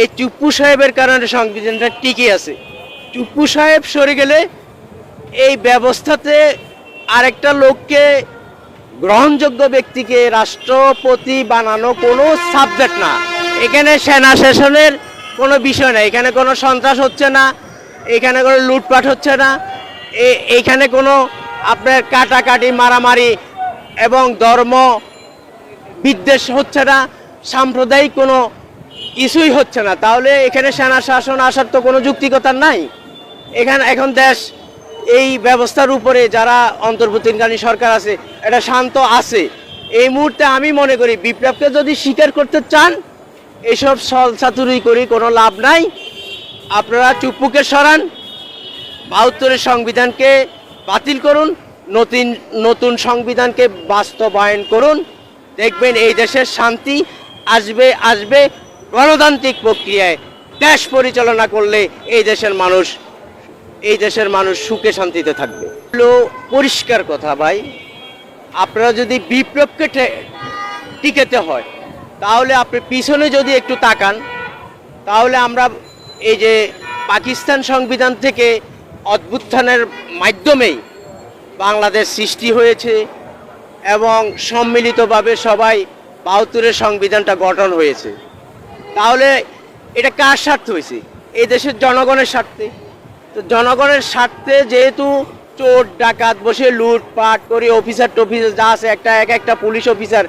এই চুপ্পু সাহেবের কারণে সংবিধানটা টিকে আছে। চুপ্পু সাহেব সরে গেলে এই ব্যবস্থাতে আরেকটা লোককে গ্রহণযোগ্য ব্যক্তিকে রাষ্ট্রপতি বানানো কোনো সাবজেক্ট না। এখানে সেনা শাসনের কোনো বিষয় না, এখানে কোনো সন্ত্রাস হচ্ছে না, এখানে কোনো লুটপাট হচ্ছে না এইখানে কোনো আপনার কাটাকাটি, মারামারি এবং ধর্ম বিদ্বেষ হচ্ছে না, সাম্প্রদায়িক কোনো কিছুই হচ্ছে না। তাহলে এখানে সেনা শাসন আসার তো কোনো যুক্তিকতা নাই। এখানে এখন দেশ এই ব্যবস্থার উপরে যারা অন্তর্বর্তীকালীন সরকার আছে, এটা শান্ত আছে। এই মুহূর্তে আমি মনে করি বিপ্লবকে যদি স্বীকার করতে চান, এসব সলসাতুরি করি, কোনো লাভ নাই। আপনারা চুপ্পুকে সরান, বাহাত্তরের সংবিধানকে বাতিল করুন, নতুন নতুন সংবিধানকে বাস্তবায়ন করুন। দেখবেন এই দেশের শান্তি আসবে আসবে গণতান্ত্রিক প্রক্রিয়ায় দেশ পরিচালনা করলে এই দেশের মানুষ, এই দেশের মানুষ সুখে শান্তিতে থাকবে। পরিষ্কার কথা ভাই, আপনারা যদি বিপ্লবকে টিকেতে হয়, তাহলে আপনি পিছনে যদি একটু তাকান, তাহলে আমরা এই যে পাকিস্তান সংবিধান থেকে অদ্ভুত্থানের মাধ্যমেই বাংলাদেশ সৃষ্টি হয়েছে এবং সম্মিলিতভাবে সবাই বাহাত্তরের সংবিধানটা গঠন হয়েছে। তাহলে এটা কার স্বার্থে হয়েছে? এই দেশের জনগণের স্বার্থে। তো জনগণের স্বার্থে যেহেতু চোর, ডাকাত বসে লুটপাট করে অফিসার টফিসার যা আছে, একটা এক একটা পুলিশ অফিসার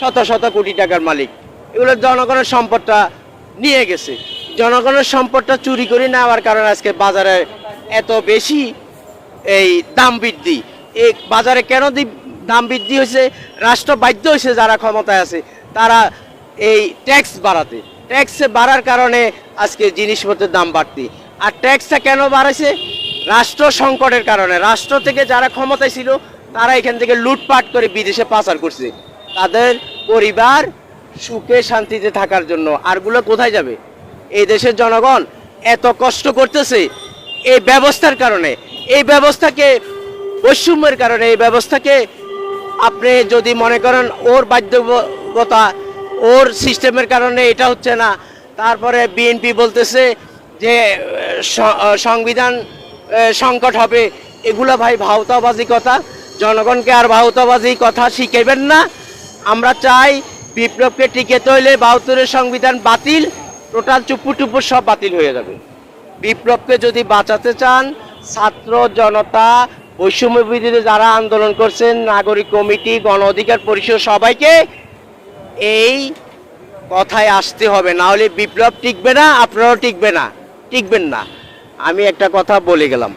শত শত কোটি টাকার মালিক। এগুলো জনগণের সম্পদটা নিয়ে গেছে। জনগণের সম্পদটা চুরি করে নেওয়ার কারণে আজকে বাজারে এত বেশি এই দাম বৃদ্ধি। এই বাজারে কেন দাম বৃদ্ধি হয়েছে? রাষ্ট্র বাধ্য হয়েছে যারা ক্ষমতায় আছে, তারা এই ট্যাক্স বাড়াতে। ট্যাক্স বাড়ার কারণে আজকে জিনিসপত্রের দাম বাড়তি। আর ট্যাক্সটা কেন বাড়াইছে? রাষ্ট্র সংকটের কারণে। রাষ্ট্র থেকে যারা ক্ষমতায় ছিল, তারা এখান থেকে লুটপাট করে বিদেশে পাচার করছে। তাদের পরিবার সুখে শান্তিতে থাকার জন্য। আরগুলো কোথায় যাবে? এই দেশের জনগণ এত কষ্ট করতেছে এই ব্যবস্থার কারণে। এই ব্যবস্থাকে, বৈষম্যের কারণে এই ব্যবস্থাকে আপনি যদি মনে করেন ওর বাধ্যবতা ওর সিস্টেমের কারণে এটা হচ্ছে না। তারপরে বিএনপি বলতেছে যে সংবিধান সংকট হবে। এগুলো ভাই ভাওতাবাজি কথা জনগণকে আর ভাওতাবাজি কথা শিখাইবেন না। আমরা চাই বিপ্লবকে টিকে তৈলে বাহাত্তরের সংবিধান বাতিল, টোটাল চুপু টুপু সব বাতিল হয়ে যাবে। বিপ্লবকে যদি বাঁচাতে চান, ছাত্র জনতা, বৈষম্য বিরোধী যারা আন্দোলন করছেন, নাগরিক কমিটি, গণ অধিকার পরিষদ সবাইকে এই কথায় আসতে হবে, না হলে বিপ্লব টিকবে না, আপনারাও টিকবে না, টিকবেন না। আমি একটা কথা বলে গেলাম।